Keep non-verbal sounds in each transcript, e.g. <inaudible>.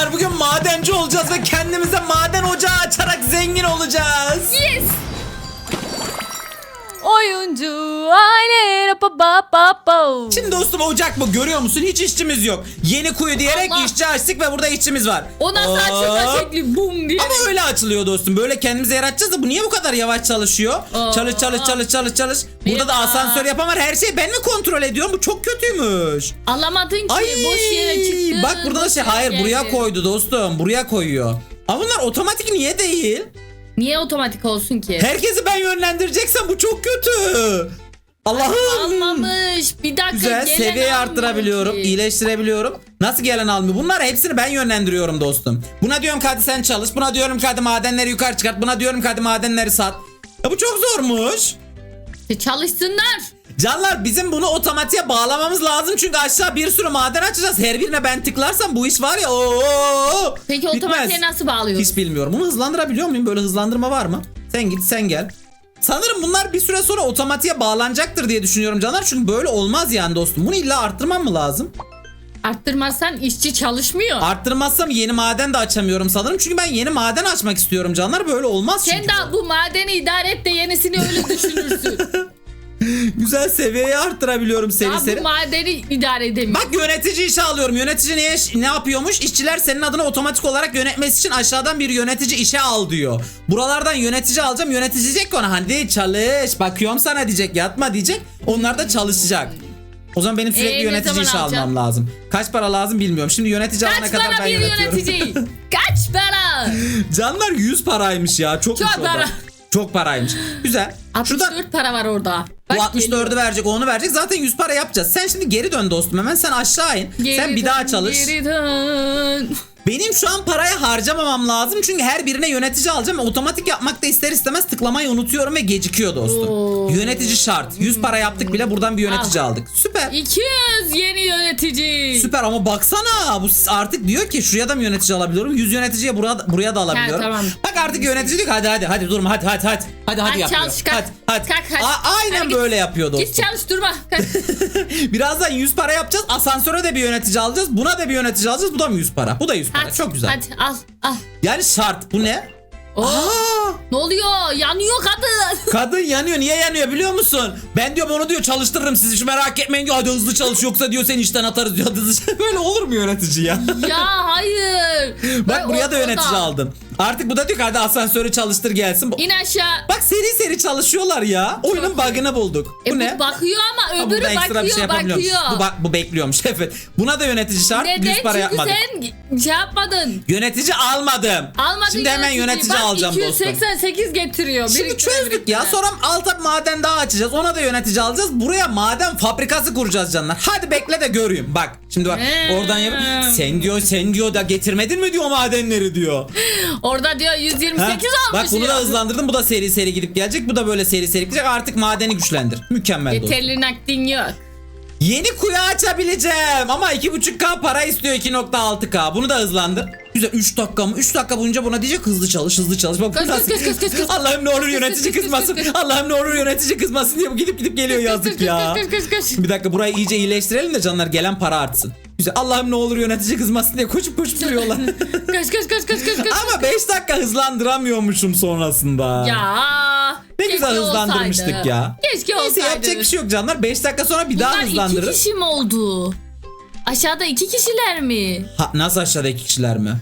Canlar bugün madenci olacağız ve kendimize maden ocağı açarak zengin olacağız. Yes. Oyuncu aile. Şimdi dostum ocak bu görüyor musun? Hiç işçimiz yok. Yeni kuyu diyerek Allah. işçi açtık ve burada işçimiz var. O nasıl açılma Hop. şekli bum diye. Ama öyle açılıyor dostum. Böyle kendimize yaratacağız da bu niye bu kadar yavaş çalışıyor? Aa. Çalış çalış çalış çalış çalış. Burada da asansör yapamam. Her şeyi ben mi kontrol ediyorum? Bu çok kötüymüş. Alamadın ki Ay boş yere çıktı. bak burada da şey hayır buraya geldi. koydu dostum. Buraya koyuyor. Ama bunlar otomatik niye değil? Niye otomatik olsun ki? Herkesi ben yönlendireceksem bu çok kötü. Allah'ım. Almamış. Bir dakika Güzel gelen seviyeyi almıyor arttırabiliyorum, iyileştirebiliyorum. Nasıl gelen almıyor? Bunlar hepsini ben yönlendiriyorum dostum. Buna diyorum ki hadi sen çalış. Buna diyorum ki hadi madenleri yukarı çıkart. Buna diyorum ki hadi madenleri sat. Ya bu çok zormuş. İşte Çalışsınlar. Canlar bizim bunu otomatiğe bağlamamız lazım. Çünkü aşağı bir sürü maden açacağız. Her birine ben tıklarsam bu iş var ya. Oo, Peki otomatiğe nasıl bağlıyoruz? Hiç bilmiyorum. Bunu hızlandırabiliyor muyum? Böyle hızlandırma var mı? Sen git sen gel. Sanırım bunlar bir süre sonra otomatiğe bağlanacaktır diye düşünüyorum canlar. Çünkü böyle olmaz yani dostum. Bunu illa arttırmam mı lazım? Arttırmazsan işçi çalışmıyor. Arttırmazsam yeni maden de açamıyorum sanırım. Çünkü ben yeni maden açmak istiyorum canlar. Böyle olmaz Sen çünkü. de bu madeni idare et de yenisini öyle düşünürsün. <laughs> Güzel seviyeyi arttırabiliyorum seri ya seri. bu madeni idare edemiyor. Bak yönetici işe alıyorum. Yönetici niye, ne yapıyormuş? İşçiler senin adına otomatik olarak yönetmesi için aşağıdan bir yönetici işe al diyor. Buralardan yönetici alacağım. Yönetici diyecek ki ona hadi çalış. Bakıyorum sana diyecek. Yatma diyecek. Onlar da çalışacak. O zaman benim sürekli Ee, ne yönetici zaman işe alacağım? almam lazım. Kaç para lazım bilmiyorum. Şimdi yönetici alana Kaç kadar para ben bir yönetiyorum. yönetici? <laughs> Kaç para? Canlar 100 paraymış ya. Çok, Çok para. Çok paraymış. Güzel. 64 Şuradan para var orada. Bak bu 64'ü geliyor. verecek, onu verecek. Zaten 100 para yapacağız. Sen şimdi geri dön dostum. Hemen sen aşağı in. Geri sen bir dön, daha çalış. Geri dön. Benim şu an parayı harcamamam lazım. Çünkü her birine yönetici alacağım. Otomatik yapmak da ister istemez tıklamayı unutuyorum ve gecikiyor dostum. Oo. Yönetici şart. 100 para yaptık bile buradan bir yönetici aldık. Süper. 200 yeni yönetici. Süper ama baksana bu artık diyor ki şuraya da mı yönetici alabiliyorum? 100 yöneticiye buraya, buraya da alabiliyorum. tamam. Bak artık yönetici diyor ki hadi hadi hadi durma hadi hadi hadi. Hadi hadi Hadi yapıyor. çalış, kalk. hadi hadi. Kalk, hadi. A- aynen Hadi git. böyle yapıyor dostum. Git çalış durma. <laughs> Birazdan 100 para yapacağız. Asansöre de bir yönetici alacağız. Buna da bir yönetici alacağız. Bu da mı 100 para? Bu da 100 para. Hadi, Çok güzel. Hadi al al. Yani şart. Bu ne? Oo, Aa! ne oluyor? Yanıyor kadın. <laughs> Kadın yanıyor. Niye yanıyor biliyor musun? Ben diyor onu diyor çalıştırırım sizi. Şu merak etmeyin diyor. Hadi hızlı çalış yoksa diyor seni işten atarız diyor. Hızlı <laughs> çalış. Böyle olur mu yönetici ya? ya hayır. <laughs> Bak Bak, buraya da yönetici aldım. Artık bu da diyor ki hadi asansörü çalıştır gelsin. İn aşağı. Bak seri seri çalışıyorlar ya. Oyunun bug'ını bulduk. E, bu bu ne? bakıyor ama Ha, öbürü ekstra bakıyor şey bakıyor. Bu, bak, bu bekliyormuş <laughs> evet. Buna da yönetici şart. Neden? 100 para Çünkü yapmadık. sen şey yapmadın. Yönetici almadım. Almadın Şimdi hemen yönetici Bak, alacağım dostum. 288 getiriyor. Şimdi çözdük ya. Sonra alta maden daha açacağız. Ona da yönetici alacağız. Buraya maden fabrikası kuracağız canlar. Hadi bekle de göreyim. Bak şimdi bak Hmm. oradan yap. Sen diyor sen diyor da getirmedin mi diyor madenleri diyor. Orada diyor 128 Ha? almış Bak bunu da hızlandırdım. Bu da seri seri gidip gelecek. Bu da böyle seri seri gidecek. Artık madeni güçlendir. Mükemmel dostum. Yeterli nakdin yok. Yeni kuyu açabileceğim ama 2.5K para istiyor 2.6K. Bunu da hızlandır. Güzel 3 dakika mı? 3 dakika boyunca buna diyecek hızlı çalış hızlı çalış. Bak Kız, kız, kız, kız, kız, kız. Allah'ım ne olur Kız, yönetici kız, kız, kızmasın. kız, kız. Allah'ım ne olur yönetici kızmasın diye gidip gidip geliyor yazık ya. Kış kış kış kış. Bir dakika burayı iyice iyileştirelim de canlar gelen para artsın. Güzel. Allah'ım ne olur yönetici kızmasın diye koşup koşup duruyorlar. Kış kış kış kış kış. Ama 5 dakika hızlandıramıyormuşum sonrasında. Ya. Ne keşke güzel hızlandırmıştık olsaydı. ya. Keşke Neyse olsaydı. yapacak bir şey yok canlar. 5 dakika sonra bir daha Bunlar iki hızlandırırız. kişi mi oldu? Aşağıda iki kişiler mi? Ha, nasıl aşağıda iki kişiler mi?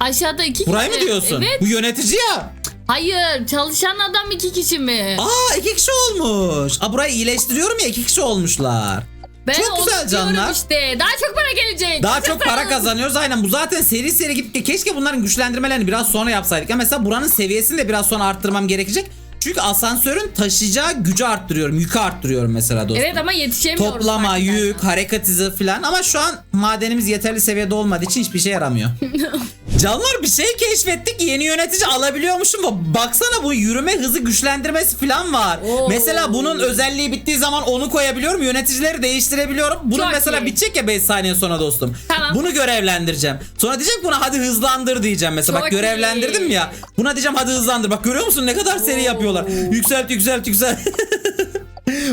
Aşağıda iki Burayı mı kişi. diyorsun? Evet. Bu yönetici ya. Hayır çalışan adam iki kişi mi? Aa iki kişi olmuş. Aa burayı iyileştiriyorum ya iki kişi olmuşlar. ben çok onu güzel diyorum canlar. işte. Daha çok para gelecek. Daha çok para kazan. kazanıyoruz aynen. Bu zaten seri seri gidip keşke bunların güçlendirmelerini biraz sonra yapsaydık. Ya mesela buranın seviyesini de biraz sonra arttırmam gerekecek. Çünkü asansörün taşıyacağı gücü arttırıyorum. Yükü arttırıyorum mesela dostum. Evet ama yetişemiyoruz. Toplama, yük, hareket hızı falan ama şu an madenimiz yeterli seviyede olmadığı için hiçbir şey yaramıyor. <laughs> Canlar bir şey keşfettik yeni yönetici alabiliyormuşum. Baksana bu yürüme hızı güçlendirmesi falan var. Oo. Mesela bunun özelliği bittiği zaman onu koyabiliyorum. Yöneticileri değiştirebiliyorum. Bunun Çok mesela iyi. bitecek ya 5 saniye sonra dostum. Tamam. Bunu görevlendireceğim. Sonra diyecek buna hadi hızlandır diyeceğim mesela. Bak Çok görevlendirdim iyi. ya. Buna diyeceğim hadi hızlandır. Bak görüyor musun ne kadar seri yapıyorlar. Yükselt yükselt yükselt. <laughs>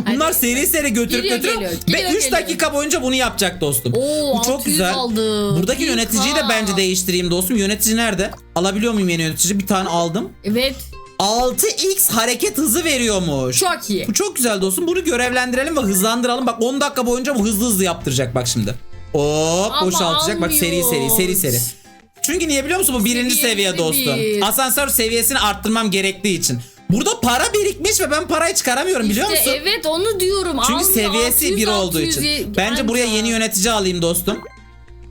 Bunlar Hadi. seri seri götürüp Geliyor, götürüp geliyor, ve geliyor, 3 geliyor. dakika boyunca bunu yapacak dostum. Oo, Bu çok 600 güzel. aldı. Buradaki Bir yöneticiyi de bence değiştireyim dostum. Yönetici nerede? Alabiliyor muyum yeni yönetici? Bir tane aldım. Evet 6x hareket hızı veriyormuş. çok iyi. Bu çok güzel dostum. Bunu görevlendirelim ve hızlandıralım. Bak 10 dakika boyunca bu hızlı hızlı yaptıracak bak şimdi. Hop Ama boşaltacak. Bak seri seri seri seri. Çünkü niye biliyor musun? Bu birinci Seviyesi seviye dostum. bir. Asansör seviyesini arttırmam gerektiği için. Burada para birikmiş ve ben parayı çıkaramıyorum biliyor İşte musun? evet onu diyorum. Çünkü Almıyor, seviyesi 600, bir olduğu 600 için. Bence buraya yeni yönetici alayım dostum.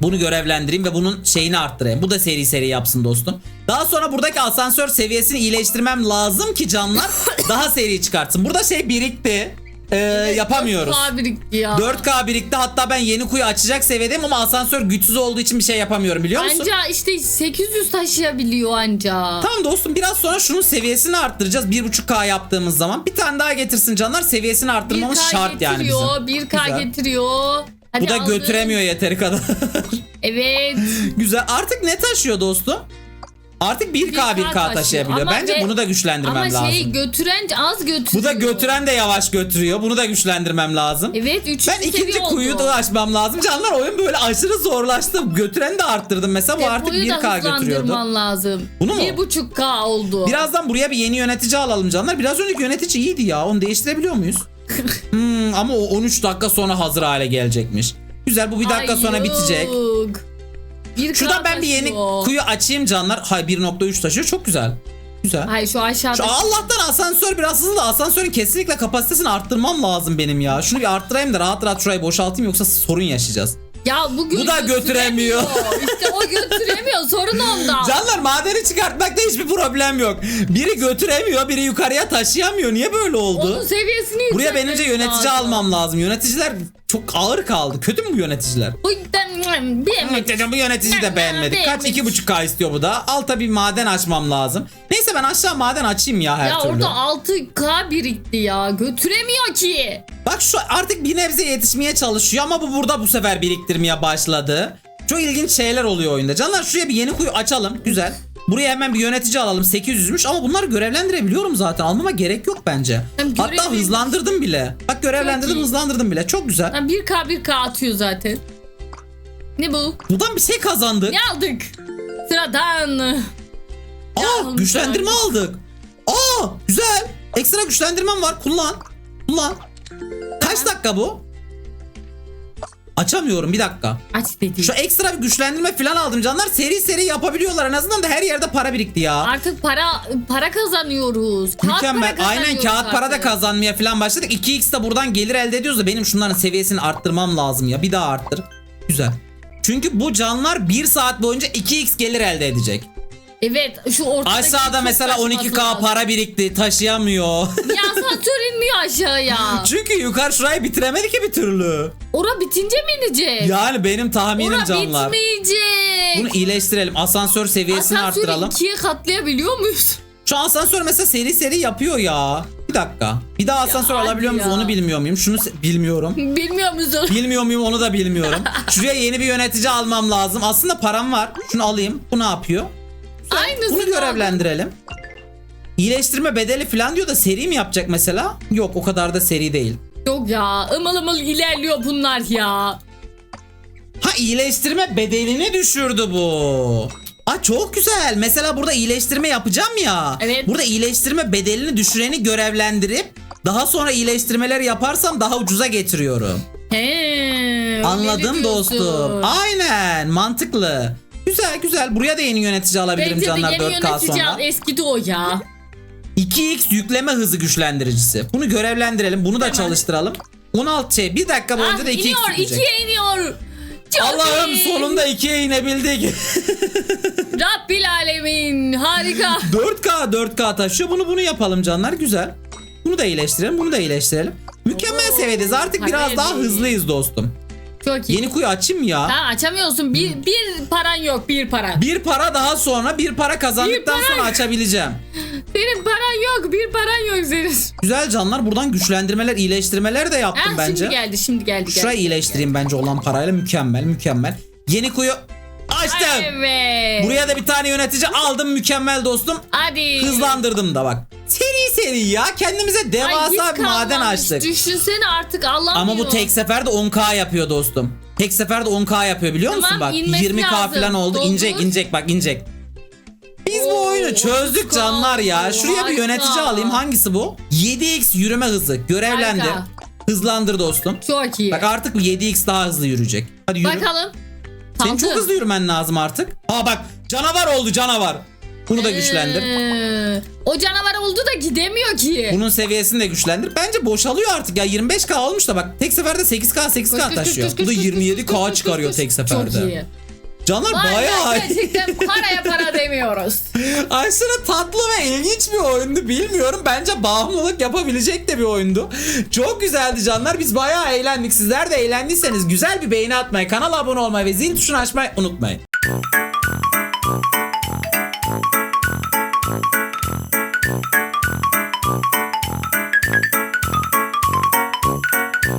Bunu görevlendireyim ve bunun şeyini arttırayım. Bu da seri seri yapsın dostum. Daha sonra buradaki asansör seviyesini iyileştirmem lazım ki canlar <coughs> daha seri çıkartsın. Burada şey birikti. Ee, yapamıyoruz. 4K birikti ya. 4K birikti hatta ben yeni kuyu açacak seviyedeyim ama asansör güçsüz olduğu için bir şey yapamıyorum biliyor musun? Anca işte 800 taşıyabiliyor anca. Tamam dostum biraz sonra şunun seviyesini arttıracağız 1.5K yaptığımız zaman. Bir tane daha getirsin canlar seviyesini arttırmamız 1K şart yani bizim. getiriyor, 1K Güzel. getiriyor. Hadi Bu da aldım. götüremiyor yeteri kadar. Evet. <laughs> Güzel. Artık ne taşıyor dostum? Artık 1K 1K, 1K taşıyor. taşıyabiliyor. Ama Bence ve- bunu da güçlendirmem Ama lazım. şey götüren az götürüyor. Bu da götüren de yavaş götürüyor. Bunu da güçlendirmem lazım. Evet 3. Ben ikinci kuyu da açmam lazım. Canlar oyun böyle aşırı zorlaştı. Götüren de arttırdım mesela. Bu artık 1K götürüyordu. hızlandırman lazım. Bunu mu? 1.5K oldu. Birazdan buraya bir yeni yönetici alalım canlar. Biraz önceki yönetici iyiydi ya. Onu değiştirebiliyor muyuz? <laughs> Hmm, ama o 13 dakika sonra hazır hale gelecekmiş. Güzel bu bir dakika Ay sonra yok. 1K Şuradan ben bir yeni taşıyor. kuyu açayım canlar. Hay 1.3 taşıyor. Çok güzel. Güzel. Hayır şu aşağıda. Şu Allah'tan asansör biraz hızlı. Asansörün kesinlikle kapasitesini arttırmam lazım benim ya. Şunu bir arttırayım da rahat rahat şurayı boşaltayım yoksa sorun yaşayacağız. Ya bu, Bu da götüremiyor. <laughs> işte o götüremiyor sorun onda. Canlar madeni çıkartmakta hiçbir problem yok. Biri götüremiyor, biri yukarıya taşıyamıyor. Niye böyle oldu? Onun seviyesini Buraya benince yönetici lazım. almam lazım. Yöneticiler çok ağır kaldı. Kötü mü bu yöneticiler? Bu yüzden beğenmedim. Bu yönetici de beğenmedik. Kaç? Beğenmedik. 2.5K istiyor bu da. Alta bir maden açmam lazım. Neyse ben aşağı maden açayım ya her Ya türlü. orada 6K birikti ya. Götüremiyor ki. Bak şu artık bir nebze yetişmeye çalışıyor ama bu burada bu sefer biriktirmeye başladı. Çok ilginç şeyler oluyor oyunda. Canlar şuraya bir yeni kuyu açalım. Güzel. Buraya hemen bir yönetici alalım. 800'müş ama bunları görevlendirebiliyorum zaten. Almama gerek yok bence. Hem Hatta hızlandırdım bile. Bak görevlendirdim iyi. hızlandırdım bile. Çok güzel. Ha, 1K 1K atıyor zaten. Ne bu? Buradan bir şey kazandık. Ne aldık? Sıradan. Aa aldım güçlendirme aldık. Aa güzel. Ekstra güçlendirmem var. Kullan. Kullan. Kaç dakika bu? Açamıyorum bir dakika. Aç dedi. Şu ekstra bir güçlendirme falan aldım canlar. Seri seri yapabiliyorlar. En azından da her yerde para birikti ya. Artık para para kazanıyoruz. Kağıt Mükemmel. para Aynen kağıt para da artık. kazanmaya falan başladık. 2x de buradan gelir elde ediyoruz da benim şunların seviyesini arttırmam lazım ya. Bir daha arttır. Güzel. Çünkü bu canlar 1 saat boyunca 2x gelir elde edecek. Evet şu ortadaki Aşağıda mesela taşması 12k lazım. para birikti. Taşıyamıyor. Ya <laughs> asansör inmiyor aşağıya. Çünkü yukarı şurayı bitiremedi ki bir türlü. Ora bitince mi inecek? Yani benim tahminim Ora canlar. bitmeyecek. Bunu iyileştirelim. Asansör seviyesini Asansörü arttıralım. ikiye katlayabiliyor muyuz? <laughs> Şu asansör mesela seri seri yapıyor ya. Bir dakika. Bir daha asansör hadi alabiliyor muyuz ya. onu bilmiyor muyum? Şunu se- bilmiyorum. Bilmiyor musun? <laughs> Bilmiyor muyum onu da bilmiyorum. Şuraya yeni bir yönetici almam lazım. Aslında param var. Şunu alayım. Bu ne yapıyor? Aynısı. Bunu görevlendirelim. İyileştirme bedeli falan diyor da seri mi yapacak mesela? Yok o kadar da seri değil. Yok ya ımıl ımıl ilerliyor bunlar ya. Ha iyileştirme bedelini düşürdü bu. Aa çok güzel. Mesela burada iyileştirme yapacağım ya. Evet. Burada iyileştirme bedelini düşüreni görevlendirip daha sonra iyileştirmeler yaparsam daha ucuza getiriyorum. He, öyle Anladım diyorsun. dostum. Aynen mantıklı. Güzel güzel. Buraya da yeni yönetici alabilirim Bence de canlar yeni 4K yönetici sonra. al eskidi o ya. 2x yükleme hızı güçlendiricisi. Bunu görevlendirelim. Bunu da Hemen. çalıştıralım. 16 şey. Bir dakika boyunca Ah, da 2x iniyor yükleyecek. ikiye iniyor. Çok Allah'ım iyi. sonunda 2'ye inebildik. <laughs> Rabbil alemin harika. 4K 4K taşıyor. Bunu bunu yapalım canlar. Güzel. Bunu da iyileştirelim. Bunu da iyileştirelim. Mükemmel Oo, seviyedeyiz. Artık biraz daha hızlıyız dostum. Çok iyi. Yeni kuyu açayım ya. Ha, açamıyorsun. Bir, bir paran yok bir paran. Bir para daha sonra bir para kazandıktan Bir para- sonra açabileceğim. Senin paran yok. Bir paran yok senin. Güzel canlar. Buradan güçlendirmeler, iyileştirmeler de yaptım Ha, bence. Şimdi geldi şimdi geldi. geldi. Şurayı iyileştireyim bence olan parayla. Mükemmel, mükemmel. Yeni kuyu Açtım. Evet. Buraya da bir tane yönetici aldım mükemmel dostum. Hadi. Hızlandırdım da bak. Seri seri ya kendimize Ay, devasa bir maden açtık. Düşünsene artık alamıyor. Ama bu tek seferde 10k yapıyor dostum. Tek seferde 10k yapıyor biliyor musun Tamam, bak. inmesi 20k lazım. falan oldu. Doldur. İnecek inecek bak inecek. Biz bu Oo, oyunu çözdük 30K canlar ya. Şuraya bir harika. yönetici alayım. Hangisi bu? 7x yürüme hızı. Görevlendir. Harika. Hızlandır dostum. Çok iyi. Bak artık bu 7x daha hızlı yürüyecek. Hadi yürü. Bakalım. Senin çok hızlı yürümen lazım artık. Aa bak canavar oldu canavar. Bunu da güçlendir. Ee, o canavar oldu da gidemiyor ki. Bunun seviyesini de güçlendir. Bence boşalıyor artık ya 25k olmuş da bak tek seferde 8k 8k Koş, koş, taşıyor. Bu da koş, koş, koş, 27k koş, çıkarıyor tek seferde. Çok iyi. Canlar Vay bayağı gerçekten paraya para demiyoruz. <laughs> aşırı tatlı ve ilginç bir oyundu bilmiyorum. Bence bağımlılık yapabilecek de bir oyundu. Çok güzeldi canlar. Biz bayağı eğlendik. Sizler de eğlendiyseniz güzel bir beğeni atmayı, kanala abone olmayı ve zil tuşunu açmayı unutmayın.